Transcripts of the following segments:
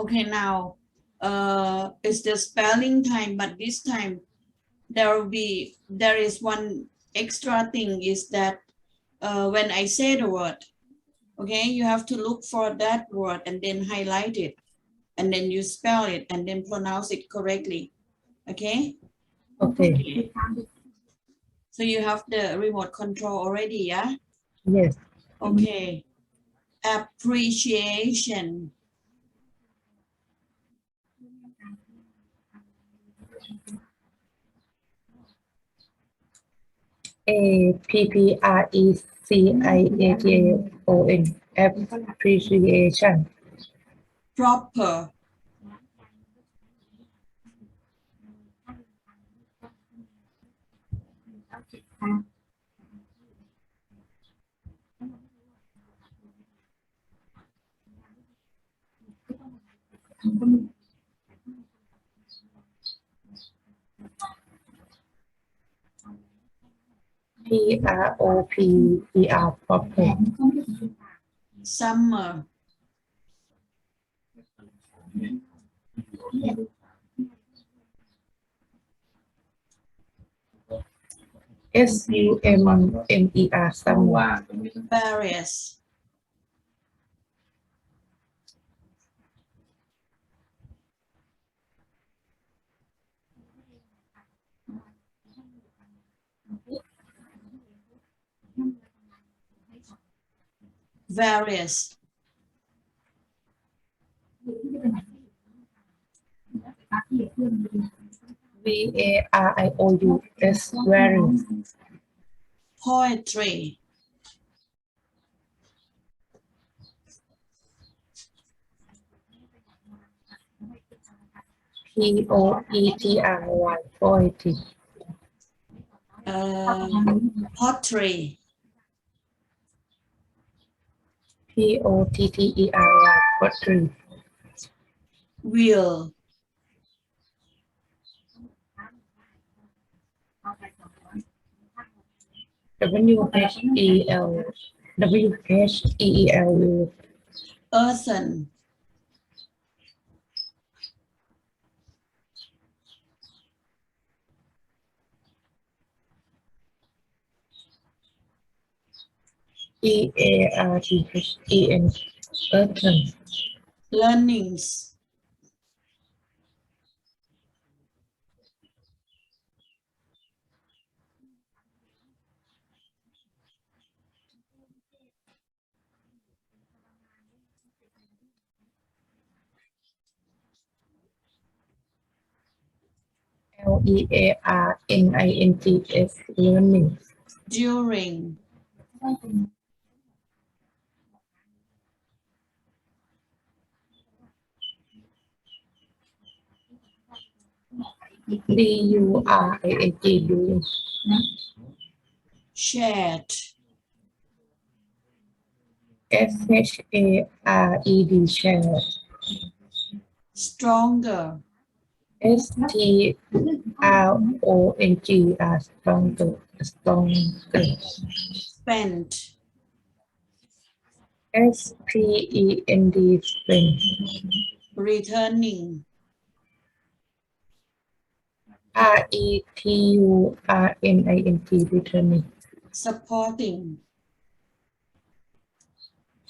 Okay, now, uh, it's the spelling time, but this time there will be, there is one extra thing is that uh, when I say the word, okay, you have to look for that word and then highlight it. And then you spell it and then pronounce it correctly. Okay? Okay. So you have the remote control already, yeah? Yes. Okay. Appreciation. A P P R E C I A T O N appreciation. Proper. P R O P E R proper. Summer. S U M M E R summer. Various. Various. V A R I O U S very. Poetry. P O E T R Y poetry. Um, pottery. P O T T E R Y pottery. Wheel. W H E L W H E E L U Earthen. E A R T H E N earthen Learnings. L E A R N I N G S learning During. D U R I N G doing Shared. S H A R E D share Stronger. S T R O N G R stronger stronger Spent. S P E N D spend Returning. R E T U R N I N G returning Supporting.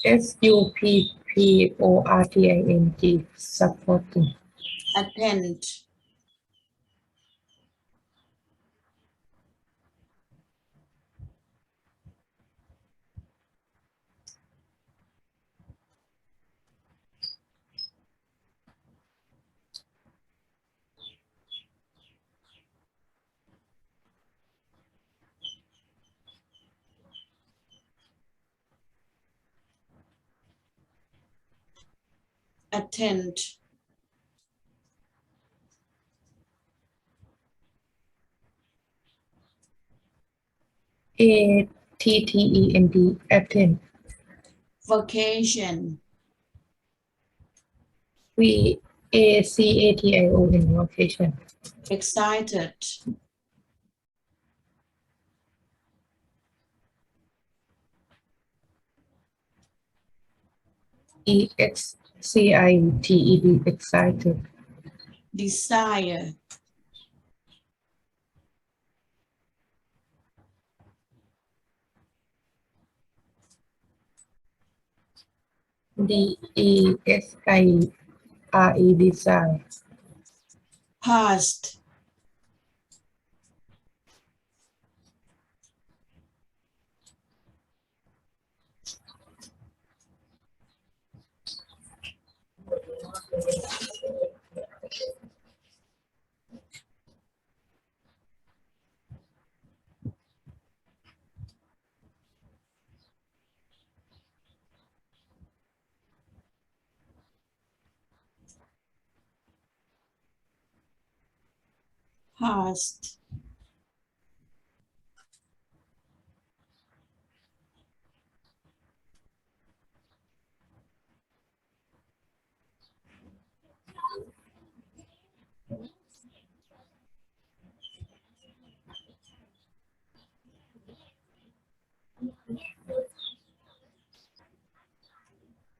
S U P P O R T I N G supporting Attend. Attend. A T T E N D attend Vacation. V A C A T I O N location Excited. E X C I T E D excited. Desire, D E S I R E desire. Past, past,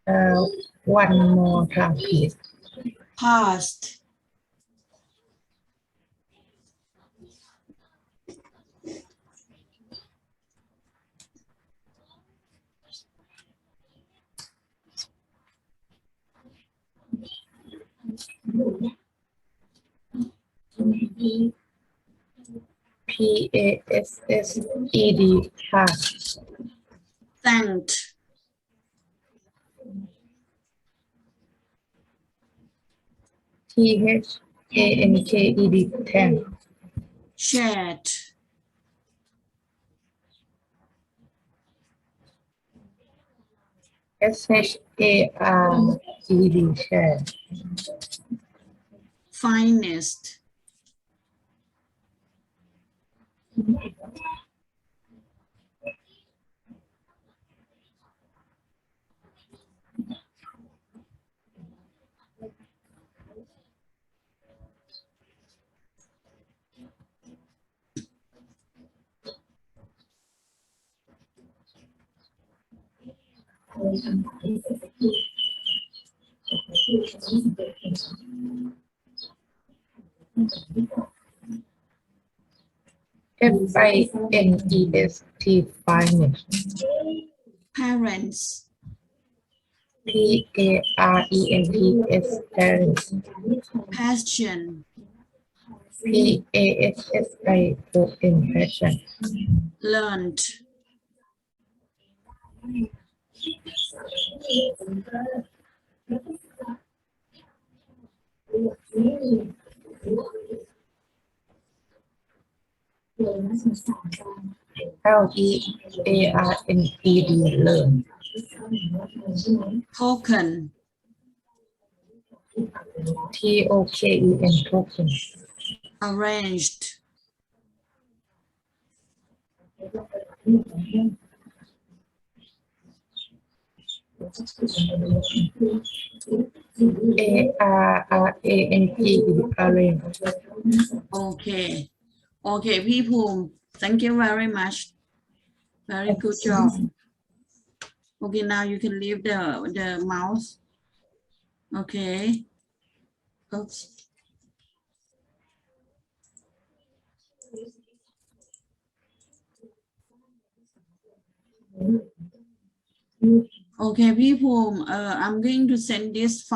uh, one more time please past, P A S S E D past thanked, T H A N K E D thank shared, S H A R E D share finest, 嗯，嗯. F I N E S T finest parents, P A R E N T S parents passion, P A S S I O N passion. Learned, L E A R N E D learn token, T O K E N token arranged, A R R A N G E arrange okay, okay พี่ภูมิ thank you very much very good job okay now you can leave the the mouse okay oops Okay, พี่ภูมิ uh, I'm going to send this file